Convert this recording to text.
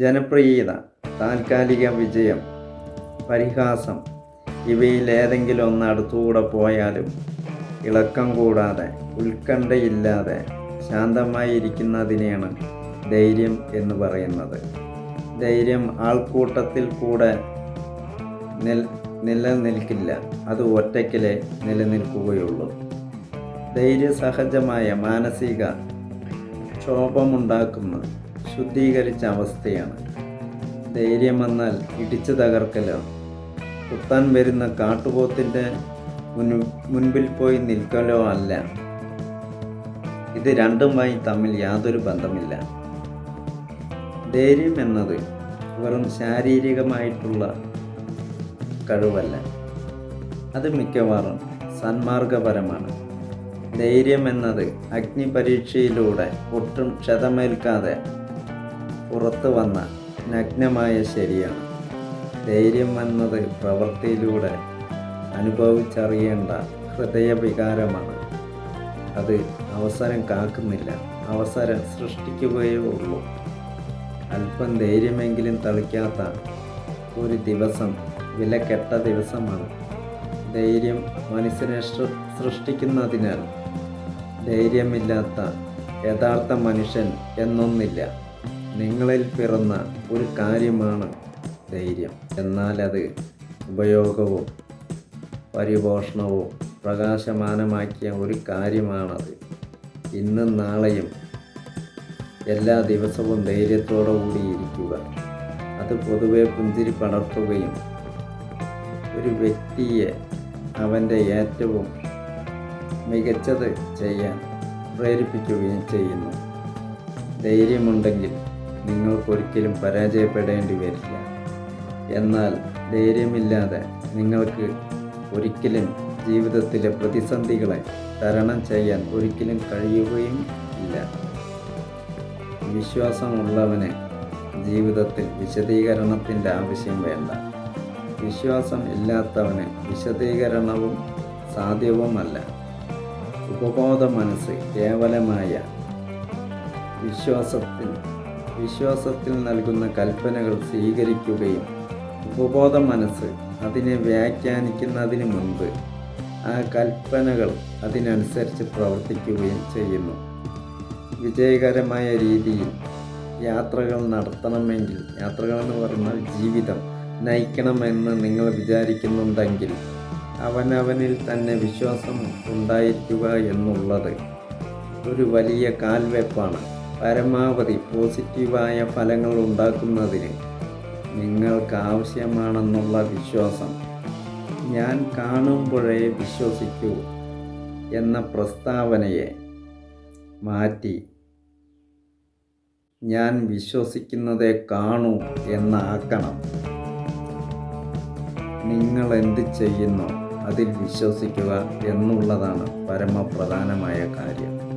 ജനപ്രിയത താൽക്കാലിക വിജയം പരിഹാസം ഇവയിൽ ഏതെങ്കിലും ഒന്ന് അടുത്തുകൂടെ പോയാലും ഇളക്കം കൂടാതെ ഉത്കണ്ഠയില്ലാതെ ശാന്തമായി ഇരിക്കുന്നതിനെയാണ് ധൈര്യം എന്ന് പറയുന്നത്. ധൈര്യം ആൾക്കൂട്ടത്തിൽ കൂടെ നിൽ നിലനിൽക്കില്ല. അത് ഒറ്റയ്ക്കലേ നിലനിൽക്കുകയുള്ളൂ. ധൈര്യസഹജമായ മാനസിക ക്ഷോഭമുണ്ടാക്കുന്ന ശുദ്ധീകരിച്ച അവസ്ഥയാണ്. ധൈര്യം വന്നാൽ ഇടിച്ചു തകർക്കലോ? കുത്താൻ വരുന്ന കാട്ടുപോത്തിന്റെ മുൻപിൽ പോയി നിൽക്കലോ അല്ല. ഇത് രണ്ടുമായി തമ്മിൽ യാതൊരു ബന്ധമില്ല. ധൈര്യം എന്നത് വെറും ശാരീരികമായിട്ടുള്ള കഴിവല്ല. അത് മിക്കവാറും സന്മാർഗപരമാണ്. ധൈര്യം എന്നത് അഗ്നിപരീക്ഷയിലൂടെ ഒട്ടും ക്ഷതമേൽക്കാതെ പുറത്തു വന്ന നഗ്നമായ ശരിയാണ്. ധൈര്യം വന്നത് പ്രവൃത്തിയിലൂടെ അനുഭവിച്ചറിയേണ്ട ഹൃദയവികാരമാണ്. അത് അവസരം കാക്കുന്നില്ല. അവസരം സൃഷ്ടിക്കുകയേ ഉള്ളൂ. അല്പം ധൈര്യമെങ്കിലും തളിക്കാത്ത ഒരു ദിവസം വിലക്കെട്ട ദിവസമാണ്. ധൈര്യം മനുഷ്യനെ സൃഷ്ടിക്കുന്നതിനാൽ ധൈര്യമില്ലാത്ത യഥാർത്ഥ മനുഷ്യൻ എന്നൊന്നില്ല. നിങ്ങളിൽ പിറന്ന ഒരു കാര്യമാണ് ധൈര്യം. എന്നാൽ അത് ഉപയോഗവും പരിപോഷണവും പ്രകാശമാനമാക്കിയ ഒരു കാര്യമാണത്. ഇന്നും നാളെയും എല്ലാ ദിവസവും ധൈര്യത്തോടു കൂടി ഇരിക്കുക. അത് പൊതുവെ പുഞ്ചിരി പടർത്തുകയും ഒരു വ്യക്തിയെ അവന്റെ ഏറ്റവും മികച്ചത് ചെയ്യാൻ പ്രേരിപ്പിക്കുകയും ചെയ്യുന്നു. ധൈര്യമുണ്ടെങ്കിൽ നിങ്ങൾക്കൊരിക്കലും പരാജയപ്പെടേണ്ടി വരില്ല. എന്നാൽ ധൈര്യമില്ലാതെ നിങ്ങൾക്ക് ഒരിക്കലും ജീവിതത്തിലെ പ്രതിസന്ധികളെ തരണം ചെയ്യാൻ ഒരിക്കലും കഴിയുകയും ഇല്ല. വിശ്വാസമുള്ളവന് ജീവിതത്തിൽ വിശദീകരണത്തിന്റെ ആവശ്യം വേണ്ട. വിശ്വാസം ഇല്ലാത്തവന് വിശദീകരണവും സാധ്യവുമല്ല. ഉപബോധ മനസ്സ് കേവലമായ വിശ്വാസത്തിൽ വിശ്വാസത്തിൽ നൽകുന്ന കൽപ്പനകൾ സ്വീകരിക്കുകയും ഉപബോധ മനസ്സ് അതിനെ വ്യാഖ്യാനിക്കുന്നതിന് മുൻപ് ആ കൽപ്പനകൾ അതിനനുസരിച്ച് പ്രവർത്തിക്കുകയും ചെയ്യുന്നു. വിജയകരമായ രീതിയിൽ യാത്രകൾ നടത്തണമെങ്കിൽ യാത്രകൾ എന്ന് പറഞ്ഞാൽ ജീവിതം നയിക്കണമെന്ന് നിങ്ങൾ വിചാരിക്കുന്നുണ്ടെങ്കിൽ അവനവനിൽ തന്നെ വിശ്വാസം ഉണ്ടായിരിക്കുക എന്നുള്ളത് ഒരു വലിയ കാൽവെപ്പാണ്. പരമാവധി പോസിറ്റീവായ ഫലങ്ങൾ ഉണ്ടാക്കുന്നതിന് നിങ്ങൾക്ക് ആവശ്യമാണെന്നുള്ള വിശ്വാസം ഞാൻ കാണുമ്പോഴേ വിശ്വസിക്കൂ എന്ന പ്രസ്താവനയെ മാറ്റി ഞാൻ വിശ്വസിക്കുന്നതേ കാണൂ എന്നാക്കണം. നിങ്ങൾ എന്ത് ചെയ്യുന്നു അതിൽ വിശ്വസിക്കുക എന്നുള്ളതാണ് പരമപ്രധാനമായ കാര്യം.